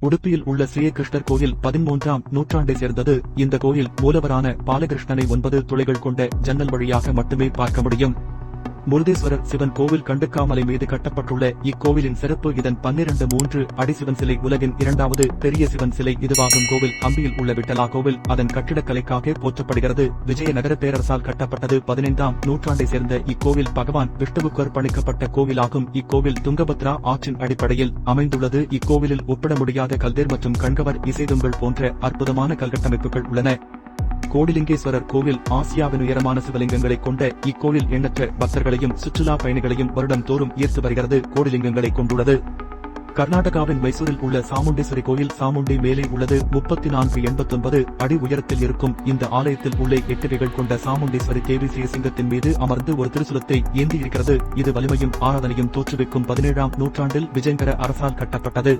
உடுப்பியில் உள்ள ஸ்ரீகிருஷ்ணர் கோயில் பதிமூன்றாம் நூற்றாண்டை சேர்ந்தது. இந்த கோயில் மூலவரான பாலகிருஷ்ணனை ஒன்பது துளைகள் கொண்ட ஜன்னல் வழியாக மட்டுமே பார்க்க முடியும். முருதேஸ்வரர் சிவன் கோவில் கண்டுக்காமலை மீது கட்டப்பட்டுள்ள இக்கோவிலின் சிறப்பு இதன் பன்னிரண்டு மூன்று அடி சிவன் சிலை உலகின் இரண்டாவது பெரிய சிவன் சிலை இதுவாகும் கோவில் அம்பியில் உள்ள விட்டலா கோவில். அதன் கட்டிடக்கலைக்காக போற்றப்படுகிறது. விஜயநகர பேரரசால் கட்டப்பட்டது பதினைந்தாம் நூற்றாண்டை சேர்ந்த இக்கோவில். பகவான் விஷ்ணுவுக்கு அர்ப்பணிக்கப்பட்ட கோவிலாகும். இக்கோவில் துங்கபத்ரா ஆற்றின் அடிப்படையில் அமைந்துள்ளது. இக்கோவிலில் ஒப்பிட முடியாத கல்தேர் மற்றும் கண்கவர் இசைதுங்கள் போன்ற அற்புதமான கல்கட்டமைப்புகள் உள்ளன. கோடிலிங்கேஸ்வரர் கோவில் ஆசியாவின் உயரமான சிவலிங்கங்களைக் கொண்ட இக்கோவில் எண்ணற்ற பக்தர்களையும் சுற்றுலா பயணிகளையும் வருடம் தோறும் ஈர்த்து வருகிறது. கோடிலிங்கங்களை கொண்டுள்ளது. கர்நாடகாவின் மைசூரில் உள்ள சாமுண்டேஸ்வரி கோயில் சாமுண்டி மேலே உள்ளது. முப்பத்தி நான்கு எண்பத்தொன்பது அடி உயரத்தில் இருக்கும் இந்த ஆலயத்தில் உள்ள எட்டுகைகள் கொண்ட சாமுண்டேஸ்வரி தேவி சிங்கத்தின் மீது அமர்ந்து ஒரு திருசுலத்தை ஏந்தியிருக்கிறது. இது வலிமையும் ஆராதனையும் தோற்றுவிக்கும் பதினேழாம் நூற்றாண்டில் விஜயங்கர அரசால் கட்டப்பட்டது.